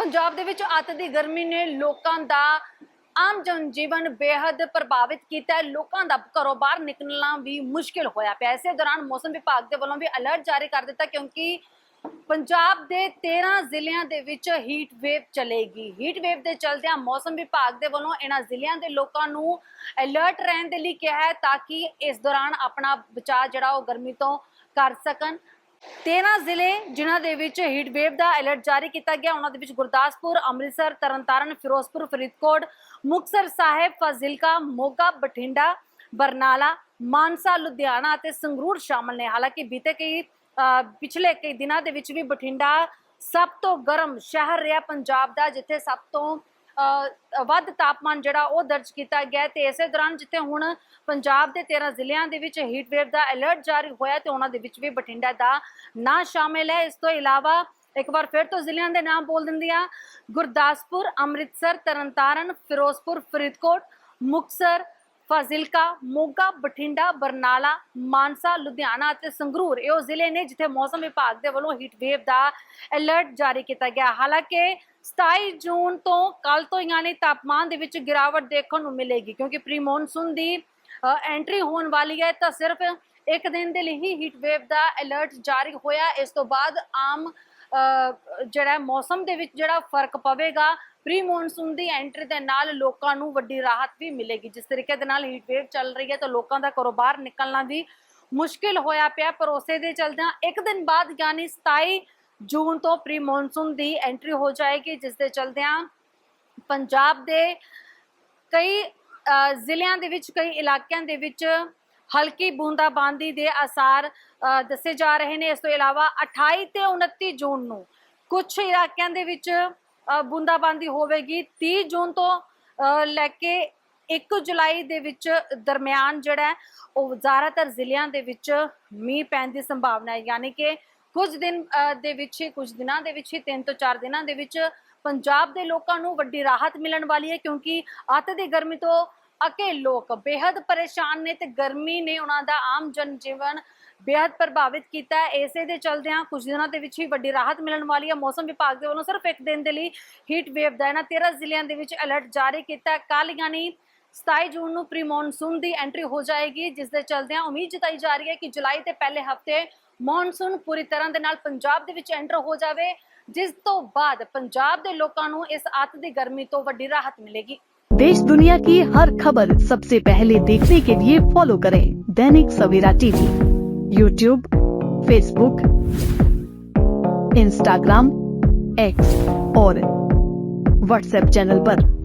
ਪੰਜਾਬ ਦੇ ਵਿੱਚ ਅੱਤ ਦੀ ਗਰਮੀ ਨੇ ਲੋਕਾਂ ਦਾ ਆਮ ਜਨਜੀਵਨ ਬੇहद ਪ੍ਰਭਾਵਿਤ ਕੀਤਾ ਹੈ। ਲੋਕਾਂ ਦਾ ਘਰੋਂ ਬਾਹਰ ਨਿਕਲਣਾ ਵੀ ਮੁਸ਼ਕਿਲ ਹੋਇਆ ਪਿਆ। ਇਸੇ ਦੌਰਾਨ ਮੌਸਮ ਵਿਭਾਗ ਦੇ ਵੱਲੋਂ ਵੀ ਅਲਰਟ ਜਾਰੀ ਕਰ ਦਿੱਤਾ ਕਿਉਂਕਿ ਪੰਜਾਬ ਦੇ 13 ਜ਼ਿਲ੍ਹਿਆਂ ਦੇ ਵਿੱਚ ਹੀਟ ਵੇਵ ਚੱਲੇਗੀ। ਹੀਟ ਵੇਵ ਦੇ ਚਲਦਿਆਂ ਮੌਸਮ ਵਿਭਾਗ ਦੇ ਵੱਲੋਂ ਇਹਨਾਂ ਜ਼ਿਲ੍ਹਿਆਂ ਦੇ ਲੋਕਾਂ ਨੂੰ ਅਲਰਟ ਰਹਿਣ ਦੇ ਲਈ ਕਿਹਾ ਹੈ ਤਾਂ ਕਿ ਇਸ ਦੌਰਾਨ ਆਪਣਾ ਬਚਾਅ ਜਿਹੜਾ ਉਹ ਗਰਮੀ ਤੋਂ ਕਰ ਸਕਣ। 13 ਜ਼ਿਲ੍ਹੇ ਜਿਨ੍ਹਾਂ ਦੇ ਵਿੱਚ ਹੀਟ ਵੇਵ ਦਾ ਅਲਰਟ ਜਾਰੀ ਕੀਤਾ ਗਿਆ, ਉਹਨਾਂ ਦੇ ਵਿੱਚ ਗੁਰਦਾਸਪੁਰ, ਅੰਮ੍ਰਿਤਸਰ, ਤਰਨਤਾਰਨ, ਫਿਰੋਜ਼ਪੁਰ, ਫਰੀਦਕੋਟ, ਮੁਕਤਸਰ ਸਾਹਿਬ, ਫਾਜ਼ਿਲਕਾ, ਮੋਗਾ, ਬਠਿੰਡਾ, ਬਰਨਾਲਾ, ਮਾਨਸਾ, ਲੁਧਿਆਣਾ ਅਤੇ ਸੰਗਰੂਰ ਸ਼ਾਮਲ ਨੇ। ਹਾਲਾਂਕਿ ਬੀਤੇ ਕਈ ਪਿਛਲੇ ਕਈ ਦਿਨਾਂ ਦੇ ਵਿੱਚ ਵੀ ਬਠਿੰਡਾ ਸਭ ਤੋਂ ਗਰਮ ਸ਼ਹਿਰ ਰਿਹਾ ਪੰਜਾਬ ਦਾ, ਜਿੱਥੇ ਸਭ ਤੋਂ ਵੱਧ ਤਾਪਮਾਨ ਜਿਹੜਾ ਉਹ ਦਰਜ ਕੀਤਾ ਗਿਆ ਹੈ ਤੇ ਇਸੇ ਦੌਰਾਨ ਜਿੱਥੇ ਹੁਣ ਪੰਜਾਬ ਦੇ 13 ਜ਼ਿਲ੍ਹਿਆਂ ਦੇ ਵਿੱਚ ਹੀਟ ਵੇਵ ਦਾ ਅਲਰਟ ਜਾਰੀ ਹੋਇਆ ਤੇ ਉਹਨਾਂ ਦੇ ਵਿੱਚ ਵੀ ਬਠਿੰਡਾ ਦਾ ਨਾਂ ਸ਼ਾਮਿਲ ਹੈ। ਇਸ ਤੋਂ ਇਲਾਵਾ ਇੱਕ ਵਾਰ ਫਿਰ ਤੋਂ ਜ਼ਿਲ੍ਹਿਆਂ ਦੇ ਨਾਮ ਬੋਲ ਦਿੰਦੀ ਆ ਗੁਰਦਾਸਪੁਰ, ਅੰਮ੍ਰਿਤਸਰ, ਤਰਨਤਾਰਨ, ਫਿਰੋਜ਼ਪੁਰ, ਫਰੀਦਕੋਟ, ਮੁਕਤਸਰ, ਫਾਜ਼ਿਲਕਾ, ਮੋਗਾ, ਬਠਿੰਡਾ, ਬਰਨਾਲਾ, ਮਾਨਸਾ, ਲੁਧਿਆਣਾ ਅਤੇ ਸੰਗਰੂਰ ਇਹ ਉਹ ਜ਼ਿਲ੍ਹੇ ਨੇ ਜਿੱਥੇ ਮੌਸਮ ਵਿਭਾਗ ਦੇ ਵੱਲੋਂ ਹੀਟ ਵੇਵ ਦਾ ਅਲਰਟ ਜਾਰੀ ਕੀਤਾ ਗਿਆ। ਹਾਲਾਂਕਿ 27 ਜੂਨ ਤੋਂ ਕੱਲ ਤੋਂ ਯਾਨੀ ਤਾਪਮਾਨ ਦੇ ਵਿੱਚ ਗਿਰਾਵਟ ਦੇਖਣ ਨੂੰ ਮਿਲੇਗੀ, ਕਿਉਂਕਿ ਪ੍ਰੀ ਮੌਨਸੂਨ ਦੀ ਐਂਟਰੀ ਹੋਣ ਵਾਲੀ ਹੈ, ਤਾਂ ਸਿਰਫ ਇੱਕ ਦਿਨ ਦੇ ਲਈ ਹੀ ਹੀਟ ਵੇਵ ਦਾ ਅਲਰਟ ਜਾਰੀ ਹੋਇਆ। ਇਸ ਤੋਂ ਬਾਅਦ ਆਮ ਜਿਹੜਾ ਮੌਸਮ ਦੇ ਵਿੱਚ ਜਿਹੜਾ ਫ਼ਰਕ ਪਵੇਗਾ ਪ੍ਰੀ ਮੌਨਸੂਨ ਦੀ ਐਂਟਰੀ ਦੇ ਨਾਲ ਲੋਕਾਂ ਨੂੰ ਵੱਡੀ ਰਾਹਤ ਵੀ ਮਿਲੇਗੀ। ਜਿਸ ਤਰੀਕੇ ਦੇ ਨਾਲ ਹੀਟ ਵੇਵ ਚੱਲ ਰਹੀ ਹੈ, ਤਾਂ ਲੋਕਾਂ ਦਾ ਘਰੋਂ ਬਾਹਰ ਨਿਕਲਣਾ ਵੀ ਮੁਸ਼ਕਿਲ ਹੋਇਆ ਪਿਆ, ਪਰ ਉਸੇ ਦੇ ਚਲਦਿਆਂ ਇੱਕ ਦਿਨ ਬਾਅਦ ਯਾਨੀ 27 ਜੂਨ ਤੋਂ ਪ੍ਰੀ ਮੌਨਸੂਨ ਦੀ ਐਂਟਰੀ ਹੋ ਜਾਏਗੀ ਜਿਸ ਦੇ ਚਲਦਿਆਂ ਪੰਜਾਬ ਦੇ ਕਈ ਜ਼ਿਲ੍ਹਿਆਂ ਦੇ ਵਿੱਚ, ਕਈ ਇਲਾਕਿਆਂ ਦੇ ਵਿੱਚ ਹਲਕੀ ਬੂੰਦਾਬਾਂਦੀ ਦੇ ਅਸਾਰ ਦੱਸੇ ਜਾ ਰਹੇ ਨੇ। ਇਸ ਤੋਂ ਇਲਾਵਾ 28 ਤੇ 29 ਜੂਨ ਨੂੰ ਕੁਝ ਇਲਾਕਿਆਂ ਦੇ ਵਿੱਚ ਬੂੰਦਾਬਾਂਦੀ ਹੋਵੇਗੀ। 30 ਜੂਨ ਤੋਂ ਲੈ ਕੇ 1 ਜੁਲਾਈ ਦੇ ਵਿੱਚ ਦਰਮਿਆਨ ਜਿਹੜਾ ਉਹ ਜ਼ਿਆਦਾਤਰ ਜ਼ਿਲ੍ਹਿਆਂ ਦੇ ਵਿੱਚ ਮੀਂਹ ਪੈਣ ਦੀ ਸੰਭਾਵਨਾ ਹੈ। ਯਾਨੀ ਕਿ ਕੁਝ ਦਿਨ ਦੇ ਵਿੱਚ ਹੀ, ਕੁਝ ਦਿਨਾਂ ਦੇ ਵਿੱਚ ਹੀ, ਤਿੰਨ ਤੋਂ ਚਾਰ ਦਿਨਾਂ ਦੇ ਵਿੱਚ ਪੰਜਾਬ ਦੇ ਲੋਕਾਂ ਨੂੰ ਵੱਡੀ ਰਾਹਤ ਮਿਲਣ ਵਾਲੀ ਹੈ ਕਿਉਂਕਿ ਅੱਤ ਦੀ ਗਰਮੀ ਤੋਂ ਅਕੇ ਲੋਕ ਬੇहद ਪਰੇਸ਼ਾਨ ਨੇ ਤੇ ਗਰਮੀ ਨੇ ਉਹਨਾਂ ਦਾ ਆਮ ਜਨ ਜੀਵਨ ਬੇहद ਪ੍ਰਭਾਵਿਤ ਕੀਤਾ ਹੈ। ਇਸੇ ਦੇ ਚਲਦਿਆਂ ਕੁਝ ਦਿਨਾਂ ਦੇ ਵਿੱਚ ਹੀ ਵੱਡੀ ਰਾਹਤ ਮਿਲਣ ਵਾਲੀ ਹੈ। ਮੌਸਮ ਵਿਭਾਗ ਦੇ ਵੱਲੋਂ ਸਿਰਫ ਇੱਕ ਦਿਨ ਦੇ ਲਈ ਹੀਟ ਵੇਵ ਦਾ ਇਹਨਾਂ 13 ਜ਼ਿਲ੍ਹਿਆਂ ਦੇ ਵਿੱਚ ਅਲਰਟ ਜਾਰੀ ਕੀਤਾ ਕੱਲ ਯਾਨੀ 27 ਜੂਨ ਨੂੰ ਪ੍ਰੀ ਮੌਨਸੂਨ ਦੀ ਐਂਟਰੀ ਹੋ ਜਾਏਗੀ ਜਿਸ ਦੇ ਚਲਦਿਆਂ ਉਮੀਦ ਜਤਾਈ ਜਾ ਰਹੀ ਹੈ ਕਿ ਜੁਲਾਈ ਦੇ ਪਹਿਲੇ ਹਫਤੇ ਮੌਨਸੂਨ ਪੂਰੀ ਤਰ੍ਹਾਂ ਦੇ ਨਾਲ ਪੰਜਾਬ ਦੇ ਵਿੱਚ ਐਂਟਰ ਹੋ ਜਾਵੇ ਜਿਸ ਤੋਂ ਬਾਅਦ ਪੰਜਾਬ ਦੇ ਲੋਕਾਂ ਨੂੰ ਇਸ ਅੱਤ ਦੀ ਗਰਮੀ ਤੋਂ ਵੱਡੀ ਰਾਹਤ ਮਿਲੇਗੀ देश दुनिया की हर खबर सबसे पहले देखने के लिए फॉलो करें Dainik Savera TV YouTube Facebook Instagram X और व्हाट्सएप चैनल पर।